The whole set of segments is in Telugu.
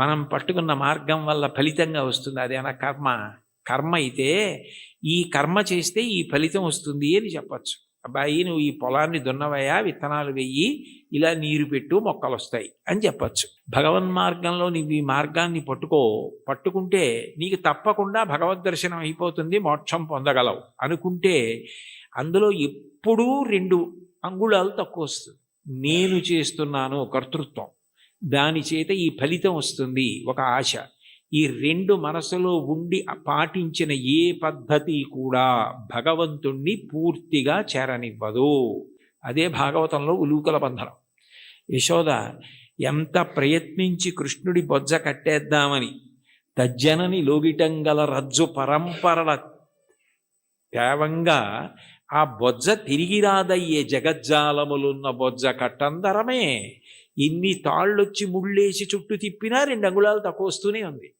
మనం పట్టుకున్న మార్గం వల్ల ఫలితంగా వస్తుంది. అదేనా కర్మ కర్మ అయితే ఈ కర్మ చేస్తే ఈ ఫలితం వస్తుంది అని చెప్పచ్చు. అబ్బాయి నువ్వు ఈ పొలాన్ని దున్నవయ్యా విత్తనాలు వెయ్యి ఇలా నీరు పెట్టు మొక్కలు వస్తాయి అని చెప్పచ్చు. భగవన్ మార్గంలో నీవు ఈ మార్గాన్ని పట్టుకో పట్టుకుంటే నీకు తప్పకుండా భగవద్ దర్శనం అయిపోతుంది మోక్షం పొందగలవు. అనుకుంటే అందులో ఎప్పుడూ రెండు అంగుళాలు తక్కువ వస్తుంది. నేను చేస్తున్నాను కర్తృత్వం. దాని చేత ఈ ఫలితం వస్తుంది ఒక ఆశ. ఈ రెండు మనసులో ఉండి పాటించిన ఏ పద్ధతి కూడా భగవంతుణ్ణి పూర్తిగా చేరనివ్వదు. అదే భాగవతంలో ఉలూకల బంధనం. యశోద ఎంత ప్రయత్నించి కృష్ణుడి బొజ్జ కట్టేద్దామని తజ్జనని లోగిటంగల రజ్జు పరంపరల తేవంగా ఆ బొజ్జ తిరిగిరాదయ్యే జగజ్జాలములున్న బొజ్జ కట్టందరమే. ఎన్ని తాళ్ళొచ్చి ముళ్ళేసి చుట్టూ తిప్పినా రెండు అంగుళాలు తక్కువ వస్తూనే ఉంది.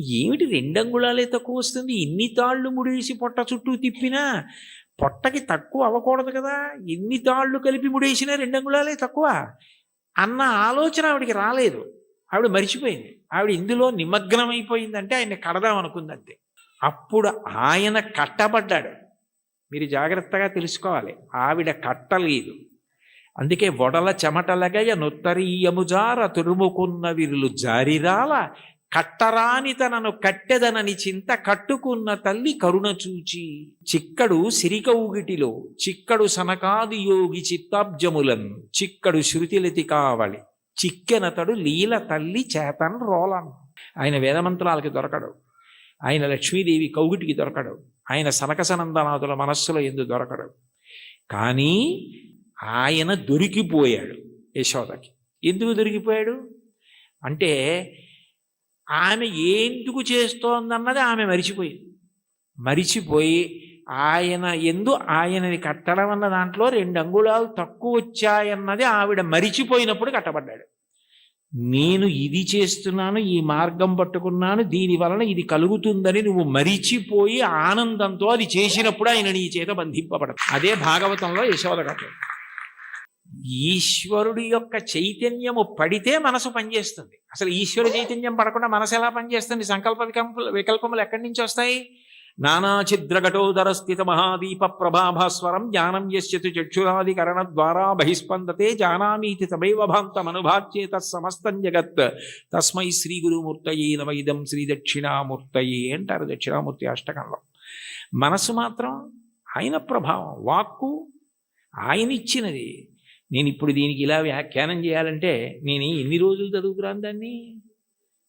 ఏమిటి రెండు అంగుళాలే తక్కువ వస్తుంది? ఇన్ని తాళ్ళు ముడేసి పొట్ట చుట్టూ తిప్పినా పొట్టకి తక్కువ అవ్వకూడదు కదా? ఎన్ని తాళ్ళు కలిపి ముడేసినా రెండు అంగుళాలే తక్కువ. అన్న ఆలోచన ఆవిడికి రాలేదు. ఆవిడ మర్చిపోయింది. ఆవిడ ఇందులో నిమగ్నం అయిపోయిందంటే ఆయన కడదాం అనుకుందంతే. అప్పుడు ఆయన కట్టబడ్డాడు. మీరు జాగ్రత్తగా తెలుసుకోవాలి. ఆవిడ కట్టలేదు. అందుకే వడల చెమటలగయ నుత్తరీయముజార తురుముకున్న విరులు జారిరాల కట్టరాని తనను కట్టెదనని చింత కట్టుకున్న తల్లి కరుణ చూచి చిక్కడు సిరికౌగిటిలో చిక్కడు సనకాది యోగి చిత్తాబ్జములన్ చిక్కడు శృతిలతి కావలి చిక్కెనతడు లీల తల్లి చేతన్ రోలన్. ఆయన వేదమంత్రాలకి దొరకడు. ఆయన లక్ష్మీదేవి కౌగిటికి దొరకడు. ఆయన సనకసనందనాథుల మనస్సులో ఎందు దొరకడు. కానీ ఆయన దొరికిపోయాడు యశోదకి ఎందుకు దొరికిపోయాడు? అంటే ఆమె ఎందుకు చేస్తోందన్నది ఆమె మరిచిపోయింది మరిచిపోయి ఆయన ఎందు ఆయనది కట్టడం అన్న దాంట్లో రెండు అంగుళాలు తక్కువ వచ్చాయన్నది ఆవిడ మరిచిపోయినప్పుడు కట్టబడ్డాడు. నేను ఇది చేస్తున్నాను ఈ మార్గం పట్టుకున్నాను దీని వలన ఇది కలుగుతుందని నువ్వు మరిచిపోయి ఆనందంతో అది చేసినప్పుడు ఆయన నీ చేత బంధింపబడదు అదే భాగవతంలో యశోద కథ ఈశ్వరుడి యొక్క చైతన్యము పడితే మనసు పనిచేస్తుంది. అసలు ఈశ్వర చైతన్యం పడకుండా మనసు ఎలా పనిచేస్తుంది? సంకల్ప వికల్ప వికల్పములు ఎక్కడి నుంచి వస్తాయి? నానాఛిద్రఘటోదర స్థిత మహాదీప ప్రభాభాస్వరం జ్ఞానం యశ్చతు చక్షురాదికరణ ద్వారా బహిస్పందతే జానామీతి తమైవ భాంతమనుభాచ్యేత సమస్తం జగత్. తస్మై శ్రీ గురుమూర్తయే నవైదం శ్రీ దక్షిణామూర్తయే అంటారు దక్షిణామూర్తి అష్టకంలో. మనసు మాత్రం ఆయన ప్రభావం వాక్కు ఆయన ఇచ్చినది నేను ఇప్పుడు దీనికి ఇలా వ్యాఖ్యానం చేయాలంటే నేను ఎన్ని రోజులు చదువుకురాను దాన్ని?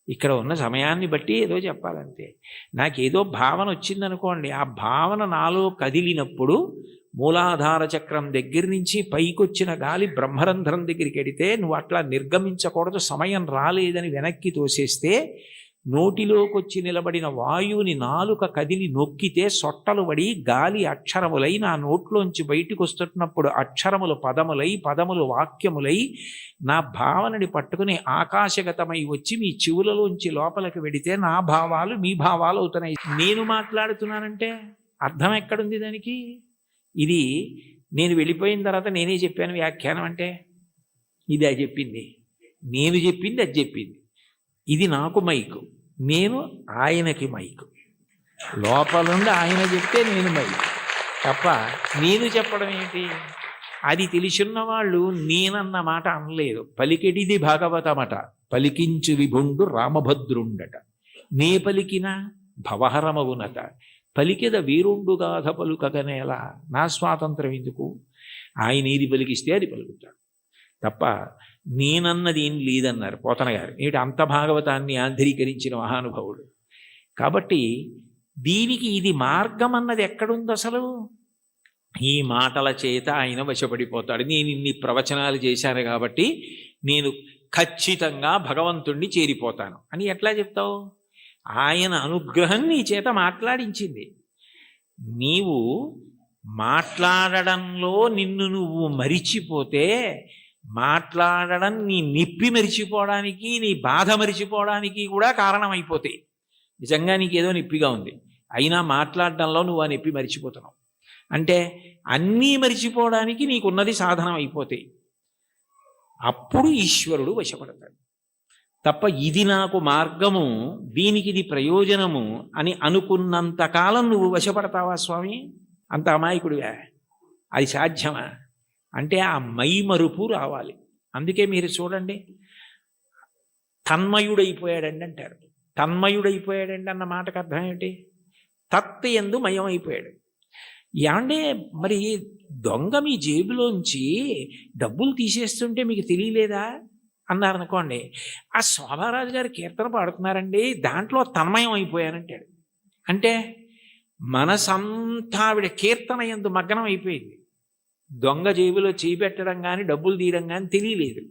ఇక్కడ ఉన్న సమయాన్ని బట్టి ఏదో చెప్పాలంతే. నాకేదో భావన వచ్చిందనుకోండి ఆ భావన నాలో కదిలినప్పుడు మూలాధార చక్రం దగ్గర నుంచి పైకొచ్చిన గాలి బ్రహ్మరంధ్రం దగ్గరికి వెడితే నువ్వు అట్లా నిర్గమించకూడదు సమయం రాలేదని వెనక్కి తోసేస్తే నోటిలోకొచ్చి నిలబడిన వాయువుని నాలుక కదిలి నొక్కితే సొట్టలు పడి గాలి అక్షరములై నా నోట్లోంచి బయటికి వస్తున్నప్పుడు అక్షరములు పదములై పదములు వాక్యములై నా భావనని పట్టుకుని ఆకాశగతమై వచ్చి మీ చెవులలోంచి లోపలికి వెడితే నా భావాలు మీ భావాలు అవుతున్నాయి. నేను మాట్లాడుతున్నానంటే అర్థం ఎక్కడుంది దానికి? ఇది నేను వెళ్ళిపోయిన తర్వాత నేనే చెప్పాను వ్యాఖ్యానం అంటే ఇది అది చెప్పింది. నేను చెప్పింది అది చెప్పింది. ఇది నాకు మైకు. నేను ఆయనకి మైకు. లోపలుండి ఆయన చెప్తే నేను మైకు. తప్ప నేను చెప్పడం ఏంటి? అది తెలిసిన వాళ్ళు నేనన్న మాట అనలేదు. పలికెడిది భాగవతమట. పలికించు విభుండు రామభద్రుండట. నే పలికిన భవహరమవునట. పలికెద వీరుండుగాధ పలుకగనేలా నా స్వాతంత్రం ఎందుకు? ఆయన ఇది పలికిస్తే అది పలుకుతాడు. తప్ప నేనన్నది ఏం లేదన్నారు పోతన గారు ఏమిటి? అంత భాగవతాన్ని ఆంధ్రీకరించిన మహానుభావుడు. కాబట్టి దీనికి ఇది మార్గం అన్నది ఎక్కడుంది అసలు? ఈ మాటల చేత ఆయన వశపడిపోతాడు. నేను ఇన్ని ప్రవచనాలు చేశాను కాబట్టి నేను ఖచ్చితంగా భగవంతుణ్ణి చేరిపోతాను. అని ఎట్లా చెప్తావు? ఆయన అనుగ్రహం నీ చేత మాట్లాడించింది. నీవు మాట్లాడడంలో నిన్ను నువ్వు మరిచిపోతే మాట్లాడడం నీ నిప్పి మెరిచిపోవడానికి నీ బాధ మరిచిపోవడానికి కూడా కారణమైపోతాయి. నిజంగా నీకు ఏదో నొప్పిగా ఉంది. అయినా మాట్లాడడంలో నువ్వు ఆ నొప్పి మరిచిపోతున్నావు. అంటే అన్నీ మరిచిపోవడానికి నీకున్నది సాధనం అయిపోతాయి అప్పుడు ఈశ్వరుడు వశపడతాడు. తప్ప ఇది నాకు మార్గము దీనికి ఇది ప్రయోజనము అని అనుకున్నంత కాలం నువ్వు వశపడతావా స్వామి? అంత అమాయకుడివా. అది సాధ్యమా? అంటే ఆ మైమరుపు రావాలి. అందుకే మీరు చూడండి తన్మయుడైపోయాడండి అంటారు. తన్మయుడైపోయాడండి అన్న మాటకు అర్థం ఏమిటి? తత్ ఎందు మయం అయిపోయాడు ఏమంటే మరి దొంగ మీ జేబులోంచి డబ్బులు తీసేస్తుంటే మీకు తెలియలేదా? అన్నారనుకోండి ఆ శోభారాజు గారు కీర్తన పాడుతున్నారండి దాంట్లో తన్మయం అయిపోయానంటాడు అంటే మనసంతా ఆవిడ కీర్తన ఎందు మగ్నం అయిపోయింది. దొంగ జేబులో చేయి పెట్టడం కానీ డబ్బులు తీయడం కానీ తెలియలేదు.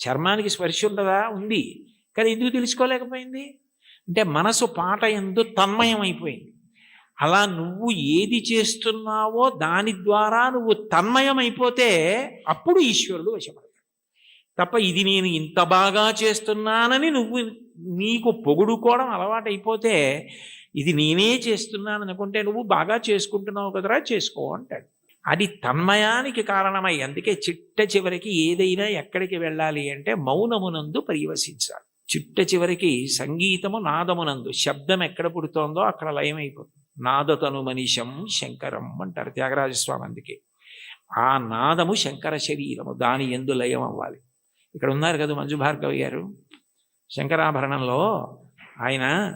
చర్మానికి స్పర్శ ఉండదా ఉంది. కానీ ఎందుకు తెలుసుకోలేకపోయింది? అంటే మనసు పాట ఎందు తన్మయం అయిపోయింది. అలా నువ్వు ఏది చేస్తున్నావో దాని ద్వారా నువ్వు తన్మయం అయిపోతే అప్పుడు ఈశ్వరుడు వశపడతాడు. తప్ప ఇది నేను ఇంత బాగా చేస్తున్నానని నువ్వు నీకు పొగుడుకోవడం అలవాటైపోతే ఇది నేనే చేస్తున్నాను అనుకుంటే నువ్వు బాగా చేసుకుంటున్నావు కదరా? చేసుకో అంటాడు. అది తన్మయానికి కారణమై అందుకే చిట్ట చివరికి ఏదైనా ఎక్కడికి వెళ్ళాలి అంటే మౌనమునందు పరివశించాలి. చిట్ట చివరికి సంగీతము నాదమునందు శబ్దం ఎక్కడ పుడుతోందో అక్కడ లయమైపోతుంది. నాదతను మనిషం శంకరం అంటారు త్యాగరాజస్వామి అందుకే. ఆ నాదము శంకర శరీరము దాని ఎందు లయం అవ్వాలి. ఇక్కడ ఉన్నారు కదా మంజు భార్గవి గారు. శంకరాభరణంలో ఆయన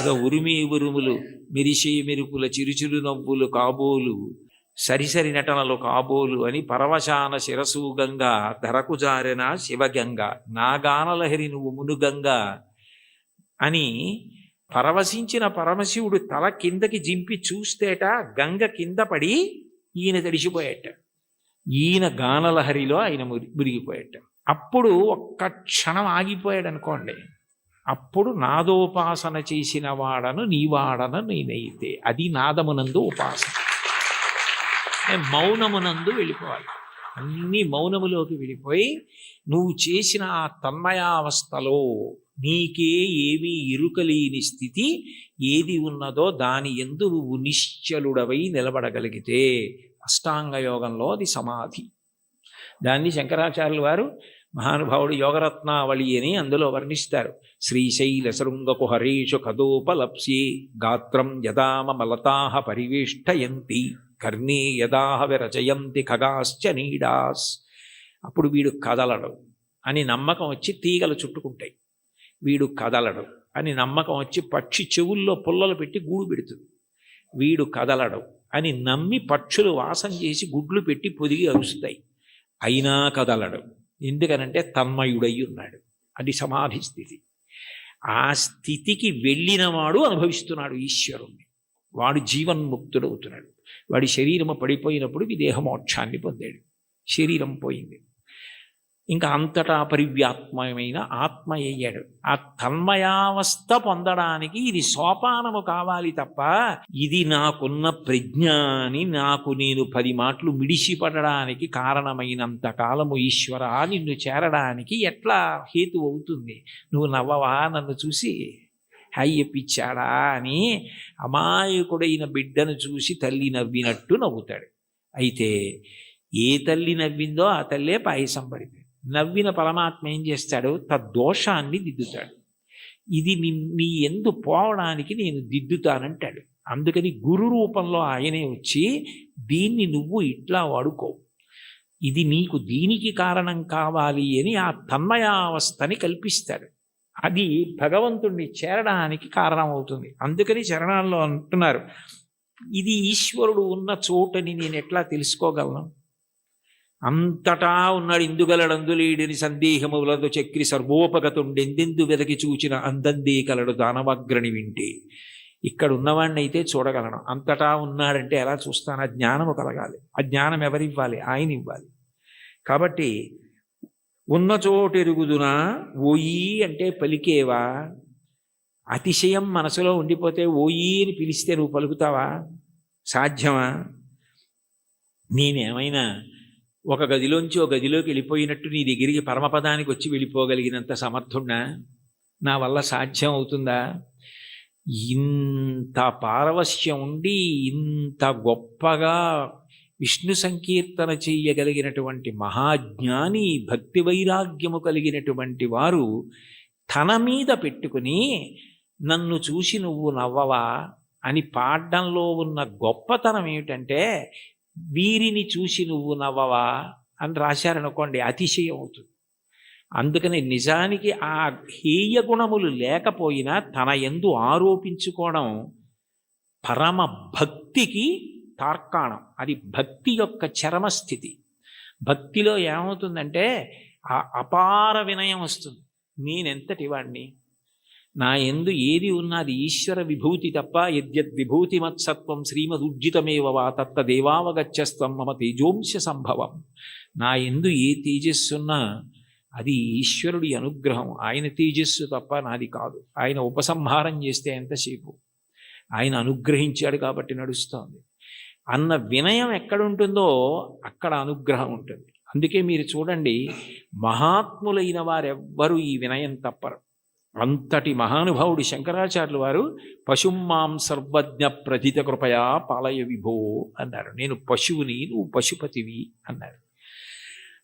ఏదో ఉరిమి ఉరుములు మిరిషి మెరుపుల చిరుచిరు నవ్వులు కాబోలు సరిసరి నటనలు కాబోలు అని పరవశాన శిరసు గంగా ధరకు జారిన శివగంగ నాగానలహరి నువ్వు మునుగంగ అని పరవశించిన పరమశివుడు తల కిందకి జింపి చూస్తేట గంగ కింద పడి ఈయన తడిసిపోయేట. ఈయన గానలహరిలో ఆయన మురి మురిగిపోయేట. అప్పుడు ఒక్క క్షణం ఆగిపోయాడు అనుకోండి అప్పుడు నాదోపాసన చేసిన వాడను నీవాడను నేనైతే. అది నాదమునందు ఉపాసన. మౌనమునందు వెళ్ళిపోవాలి. అన్ని మౌనములోకి వెళ్ళిపోయి నువ్వు చేసిన ఆ తన్మయావస్థలో నీకే ఏమీ ఇరుకలేని స్థితి ఏది ఉన్నదో దాని ఎందు నువ్వు నిశ్చలుడవై నిలబడగలిగితే అష్టాంగ యోగంలో అది సమాధి. దాన్ని శంకరాచార్యులు వారు మహానుభావుడు యోగరత్నావళి అని అందులో వర్ణిస్తారు. శ్రీశైల శృంగకు హరీషు కదోపలప్సి గాత్రం యదామలతాహ పరివేష్టయంతి. కర్ణీ యదాహవి రచయంతి ఖగాశ్చ నీడాస్. అప్పుడు వీడు కదలడు అని నమ్మకం వచ్చి తీగలు చుట్టుకుంటాయి. వీడు కదలడు అని నమ్మకం వచ్చి పక్షి చెవుల్లో పుల్లలు పెట్టి గూడు పెడుతుంది. వీడు కదలడు అని నమ్మి పక్షులు వాసం చేసి గుడ్లు పెట్టి పొదిగి అరుస్తాయి. అయినా కదలడు. ఎందుకనంటే తన్మయుడై ఉన్నాడు అది సమాధి స్థితి. ఆ స్థితికి వెళ్ళినవాడు అనుభవిస్తున్నాడు ఈశ్వరుణ్ణి. వాడు జీవన్ముక్తుడవుతున్నాడు. వాడి శరీరము పడిపోయినప్పుడు విదేహమోక్షాన్ని పొందాడు. శరీరం పోయింది. ఇంకా అంతటా పరివ్యాత్మయమైన ఆత్మ అయ్యాడు. ఆ తన్మయావస్థ పొందడానికి ఇది సోపానము కావాలి తప్ప ఇది నాకున్న ప్రజ్ఞ అని నాకు నేను పది మాటలు మిడిసిపడడానికి కారణమైనంత కాలము ఈశ్వర నిన్ను చేరడానికి ఎట్లా హేతు అవుతుంది? నువ్వు నవ్వవా? నన్ను చూసి హయ్యపిచ్చాడా అని అమాయకుడైన బిడ్డను చూసి తల్లి నవ్వినట్టు నవ్వుతాడు. అయితే ఏ తల్లి నవ్విందో ఆ తల్లే పాయసం పడింది నవ్విన పరమాత్మ ఏం చేస్తాడు? తద్దోషాన్ని దిద్దుతాడు. ఇది నీ నీ ఎందు పోవడానికి నేను దిద్దుతానంటాడు. అందుకని గురు రూపంలో ఆయనే వచ్చి దీన్ని నువ్వు ఇట్లా వాడుకో. ఇది నీకు దీనికి కారణం కావాలి అని ఆ తన్మయావస్థని కల్పిస్తాడు. అది భగవంతుణ్ణి చేరడానికి కారణమవుతుంది. అందుకని చరణాల్లో అంటున్నారు ఇది ఈశ్వరుడు ఉన్న చోటని నేను ఎట్లా తెలుసుకోగలను? అంతటా ఉన్నాడు ఇందుగలడందులేడిని సందేహములతో చక్రి సర్వోపగతుండెందెందు వెదకి చూచిన అందందే కలడు దానవగ్రణి వింటే. ఇక్కడ ఉన్నవాడిని అయితే చూడగలను. అంతటా ఉన్నాడంటే ఎలా చూస్తాను? ఆ జ్ఞానము కలగాలి. ఆ జ్ఞానం ఎవరివ్వాలి? ఆయన ఇవ్వాలి కాబట్టి ఉన్న చోటెరుగుదునా ఓయి అంటే పలికేవా? అతిశయం మనసులో ఉండిపోతే ఓయి అని పిలిస్తే నువ్వు పలుకుతావా? సాధ్యమా? నేనేమైనా ఒక గదిలోంచి ఒక గదిలోకి వెళ్ళిపోయినట్టు నీ దగ్గరికి పరమపదానికి వచ్చి వెళ్ళిపోగలిగినంత సమర్థుడా నా వల్ల సాధ్యం అవుతుందా? ఇంత పారవశ్యం ఉండి ఇంత గొప్పగా విష్ణు సంకీర్తన చేయగలిగినటువంటి మహాజ్ఞాని భక్తి వైరాగ్యము కలిగినటువంటి వారు తన మీద పెట్టుకుని నన్ను చూసి నువ్వు నవ్వవా? అని పాడడంలో ఉన్న గొప్పతనం ఏమిటంటే వీరిని చూసి నువ్వు నవ్వవా? అని రాశారనుకోండి అతిశయం అవుతుంది. అందుకని నిజానికి ఆ హేయ గుణములు లేకపోయినా తన ఎందు ఆరోపించుకోవడం పరమ భక్తికి తార్కాణం. అది భక్తి యొక్క చరమస్థితి. భక్తిలో ఏమవుతుందంటే ఆ అపార వినయం వస్తుంది. నేనెంతటి వాణ్ణి? నా ఎందు ఏది ఉన్నది ఈశ్వర విభూతి తప్ప యద్యద్ విభూతి మత్సత్వం శ్రీమదుర్జితమేవ వా తత్త దేవావగచ్చస్వం మమ తేజోంశ సంభవం. నా ఎందు ఏ తేజస్సున్నా అది ఈశ్వరుడి అనుగ్రహం. ఆయన తేజస్సు తప్ప నాది కాదు. ఆయన ఉపసంహారం చేస్తే ఎంతసేపు? ఆయన అనుగ్రహించాడు కాబట్టి నడుస్తోంది. అన్న వినయం ఎక్కడుంటుందో అక్కడ అనుగ్రహం ఉంటుంది. అందుకే మీరు చూడండి మహాత్ములైన వారెవ్వరూ ఈ వినయం తప్పరు. అంతటి మహానుభావుడు శంకరాచార్యులు వారు పశుమాం సర్వజ్ఞ ప్రథిత కృపయా పాలయ విభో అన్నారు. నేను పశువుని నువ్వు పశుపతివి అన్నారు.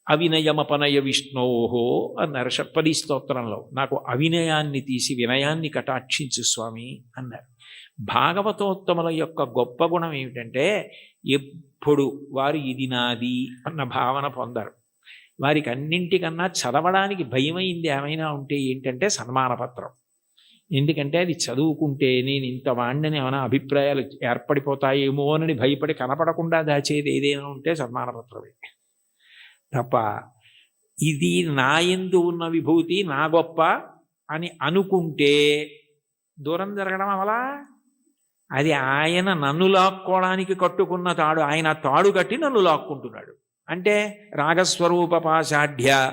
అవినయమపనయ విష్ణోహో అన్నారు. షట్పది స్తోత్రంలో నాకు అవినయాన్ని తీసి వినయాన్ని కటాక్షించు స్వామి అన్నారు. భాగవతోత్తముల యొక్క గొప్ప గుణం ఏమిటంటే ఎప్పుడు వారు ఇది నాది అన్న భావన పొందరు. వారికి అన్నింటికన్నా చదవడానికి భయమైంది ఏమైనా ఉంటే ఏంటంటే సన్మానపత్రం. ఎందుకంటే అది చదువుకుంటే నేను ఇంత వాణ్ణని ఏమైనా అభిప్రాయాలు ఏర్పడిపోతాయేమో అని భయపడి కనపడకుండా దాచేది ఏదైనా ఉంటే సన్మానపత్రమే. తప్ప ఇది నా ఎందు ఉన్న విభూతి నా గొప్ప అని అనుకుంటే దూరం జరగడం అవలా అది ఆయన నన్ను లాక్కోవడానికి కట్టుకున్న తాడు. ఆయన తాడు కట్టి నన్ను లాక్కుంటున్నాడు. అంటే రాగస్వరూప పాశాఢ్య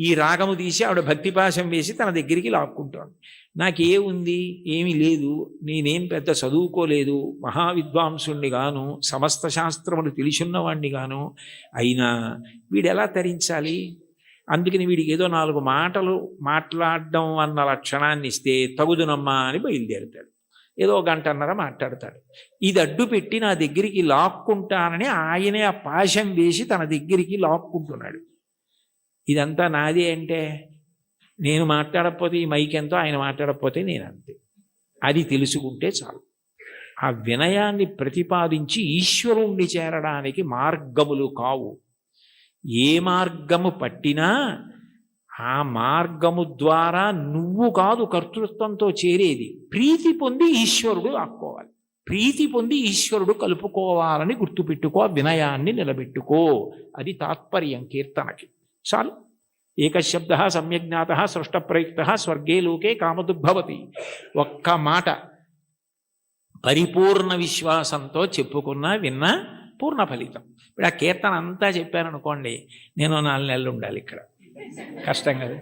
ఈ రాగము తీసి ఆవిడ భక్తి పాశం వేసి తన దగ్గరికి లాక్కుంటాడు నాకేముంది? ఏమీ లేదు. నేనేం పెద్ద చదువుకోలేదు. మహావిద్వాంసుణ్ణి గాను సమస్త శాస్త్రములు తెలిసిన్నవాణ్ణి గాను. అయినా వీడు ఎలా తరించాలి? అందుకని వీడికి ఏదో నాలుగు మాటలు మాట్లాడడం అన్న లక్షణాన్ని ఇస్తే తగుదునమ్మా అని బయలుదేరుతాడు. ఏదో గంటన్నర మాట్లాడతాడు. ఇది అడ్డు పెట్టి నా దగ్గరికి లాక్కుంటానని ఆయనే ఆ పాశం వేసి తన దగ్గరికి లాక్కుంటున్నాడు. ఇదంతా నాదే అంటే నేను మాట్లాడకపోతే ఈ మైక్ ఎంతో ఆయన మాట్లాడకపోతే నేను అంతే. అది తెలుసుకుంటే చాలు. ఆ వినయాన్ని ప్రతిపాదించి ఈశ్వరుణ్ణి చేరడానికి మార్గములు కావు. ఏ మార్గము పట్టినా ఆ మార్గము ద్వారా నువ్వు కాదు కర్తృత్వంతో చేరేది. ప్రీతి పొంది ఈశ్వరుడు ఆక్కోవాలి ప్రీతి పొంది ఈశ్వరుడు కలుపుకోవాలని గుర్తుపెట్టుకో వినయాన్ని నిలబెట్టుకో. అది తాత్పర్యం కీర్తనకి. చాలు. ఏకశబ్ద సమ్యజ్ఞాత సృష్ట ప్రయుక్త స్వర్గే లోకే కామదుర్భవతి. ఒక్క మాట పరిపూర్ణ విశ్వాసంతో చెప్పుకున్న విన్న పూర్ణ ఫలితం. ఇప్పుడు ఆ కీర్తన అంతా చెప్పారనుకోండి నేను నాలుగు నెలలు ఉండాలి ఇక్కడ. కష్టం కదా